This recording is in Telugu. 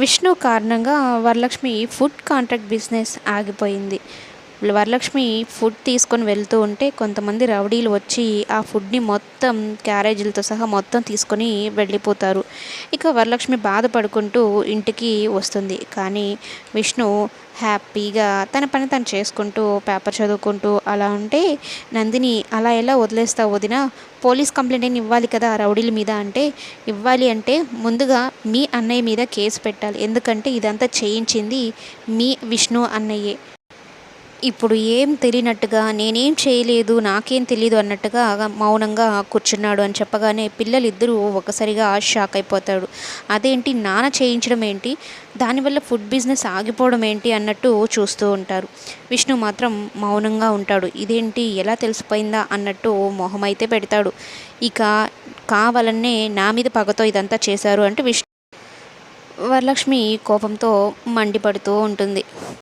విష్ణు కారణంగా వరలక్ష్మి ఫుడ్ కాంట్రాక్ట్ బిజినెస్ ఆగిపోయింది. వరలక్ష్మి ఫుడ్ తీసుకొని వెళ్తూ ఉంటే కొంతమంది రౌడీలు వచ్చి ఆ ఫుడ్ని మొత్తం క్యారేజీలతో సహా మొత్తం తీసుకొని వెళ్ళిపోతారు. ఇక వరలక్ష్మి బాధపడుకుంటూ ఇంటికి వస్తుంది. కానీ విష్ణు హ్యాపీగా తన పని తను చేసుకుంటూ పేపర్ చదువుకుంటూ అలా ఉంటే నందిని అలా ఎలా వదిలేస్తా వదిన? పోలీస్ కంప్లైంట్ అయినా ఇవ్వాలి కదా రౌడీల మీద అంటే? ఇవ్వాలి అంటే ముందుగా మీ అన్నయ్య మీద కేసు పెట్టాలి. ఎందుకంటే ఇదంతా చేయించింది మీ విష్ణు అన్నయ్యే. ఇప్పుడు ఏం తెలియనట్టుగా నేనేం చేయలేదు నాకేం తెలియదు అన్నట్టుగా మౌనంగా కూర్చున్నాడు అని చెప్పగానే పిల్లలిద్దరూ ఒకసారిగా షాక్ అయిపోతాడు అదేంటి? నాన్న చేయించడం ఏంటి? దానివల్ల ఫుడ్ బిజినెస్ ఆగిపోవడం ఏంటి? అన్నట్టు చూస్తూ ఉంటారు. విష్ణు మాత్రం మౌనంగా ఉంటాడు. ఇదేంటి? ఎలా తెలిసిపోయిందా? అన్నట్టు మొహం అయితే పెడతాడు. ఇక కావాలనే నా మీద పగతో ఇదంతా చేశారు అంటే విష్ణు వరలక్ష్మి కోపంతో మండిపడుతూ ఉంటుంది.